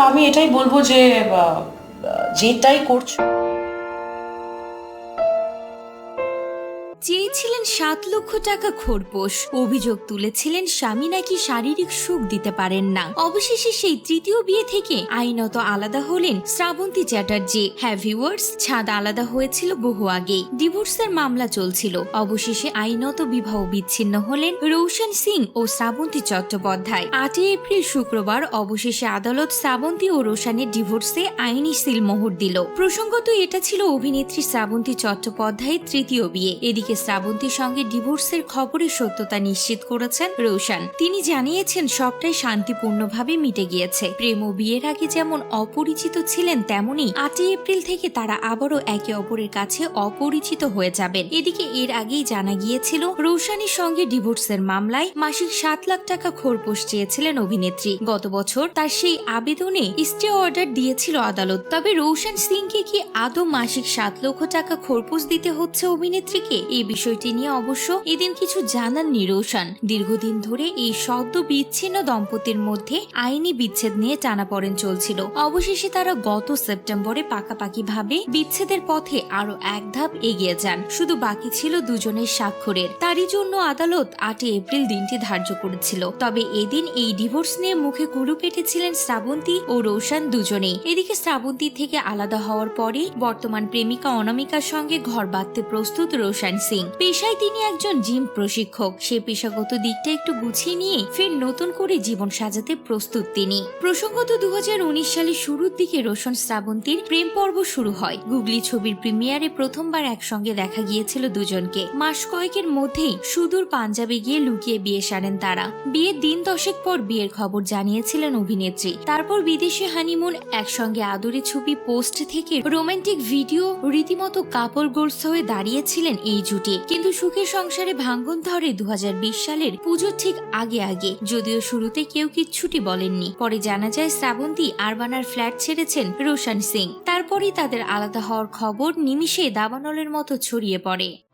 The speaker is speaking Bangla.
আমি এটাই বলব যে যেটাই করছ চেয়েছিলেন সাত লক্ষ টাকা খোরপোশ অভিযোগ তুলেছিলেন স্বামী নাকি শারীরিক সুখ দিতে পারেন না। অবশেষে সেই তৃতীয় বিয়ে থেকে আইনত আলাদা হলেন শ্রাবন্তী চ্যাটার্জি। হ্যাঁ ভিউয়ার্স, ছাদ আলাদা হয়েছিল বহু আগেই। ডিভোর্সের মামলা চলছিল। অবশেষে আইনত বিবাহ বিচ্ছিন্ন হলেন রৌশন সিং ও শ্রাবন্তী চট্টোপাধ্যায়। আটই এপ্রিল শুক্রবার অবশেষে আদালত শ্রাবন্তী ও রোশানের ডিভোর্সে আইনি সিলমোহর দিল। প্রসঙ্গত এটা ছিল অভিনেত্রী শ্রাবন্তী চট্টোপাধ্যায়ের তৃতীয় বিয়ে। এদিকে শ্রাবন্তীর সঙ্গে ডিভোর্সের খবরের সত্যতা নিশ্চিত করেছেন রোশান। তিনি জানিয়েছেন, সবটাই শান্তিপূর্ণভাবে মিটে গিয়েছে। প্রেম ও বিয়ের আগে যেমন অপরিচিত ছিলেন, তেমনি আটই এপ্রিল থেকে তারা আবারও একে অপরের কাছে অপরিচিত হয়ে যাবেন। এদিকে এর আগেই জানা গিয়েছিল, রৌশানের সঙ্গে ডিভোর্সের মামলায় মাসিক সাত লাখ টাকা খোরপোশ চেয়েছিলেন অভিনেত্রী। গত বছর তার সেই আবেদনে স্টে অর্ডার দিয়েছিল আদালত। তবে রৌশন সিংকে কি আদৌ মাসিক সাত লক্ষ টাকা খোরপোশ দিতে হচ্ছে অভিনেত্রীকে? এই বিষয়টি নিয়ে অবশ্য এদিন কিছু জানাননি রৌশন দীর্ঘদিন ধরে এই সদ্য বিচ্ছিন্ন দম্পতির মধ্যে আইনি বিচ্ছেদ নিয়ে টানাপড়েন চলছিল। অবশেষে তারা গত সেপ্টেম্বরে পাকাপাকি ভাবে বিচ্ছেদের পথে আরও এক ধাপ এগিয়ে যান। শুধু বাকি ছিল দুজনের স্বাক্ষরের। তারই জন্য আদালত আটই এপ্রিল দিনটি ধার্য করেছিল। তবে এদিন এই ডিভোর্স নিয়ে মুখে কুলু কেটেছিলেন শ্রাবন্তী ও রৌশন দুজনেই। এদিকে শ্রাবন্তী থেকে আলাদা হওয়ার পরে বর্তমান প্রেমিকা অনামিকার সঙ্গে ঘর বাঁধতে প্রস্তুত রোশন সিং। পেশায় তিনি একজন জিম প্রশিক্ষক। সে পেশাগত দিকটা একটু গুছিয়ে নিয়ে ফের নতুন করে জীবন সাজাতে প্রস্তুত তিনি। প্রসঙ্গত দু সালের শুরুর দিকে রোশন শ্রাবন্তীর প্রেম পর্ব শুরু হয়। গুগলি ছবির প্রিমিয়ারে প্রথমবার একসঙ্গে দেখা গিয়েছিল দুজনকে। মাস কয়েকের মধ্যেই সুদূর পাঞ্জাবে গিয়ে লুকিয়ে বিয়ে সারেন তারা। বিয়ের দিন দশেক পর বিয়ের খবর জানিয়েছিলেন অভিনেত্রী। তারপর বিদেশে হানিমুন একসঙ্গে আদরে ছবি পোস্ট থেকে রোমান্টিক ভিডিও রীতিমতো কাপল গোলস হয়ে দাঁড়িয়েছিলেন এই জুটি। কিন্তু সুখের সংসারে ভাঙ্গন ধরে দু হাজার বিশ সালের পুজোর ঠিক আগে আগে। যদিও শুরুতে কেউ কিচ্ছুটি বলেননি। পরে জানা যায় শ্রাবন্তী আরবানার ফ্ল্যাট ছেড়েছেন রোশান সিং। তারপরেই তাদের আলাদা হওয়ার খবর নিমিষে দাবানলের মতো ছড়িয়ে পড়ে।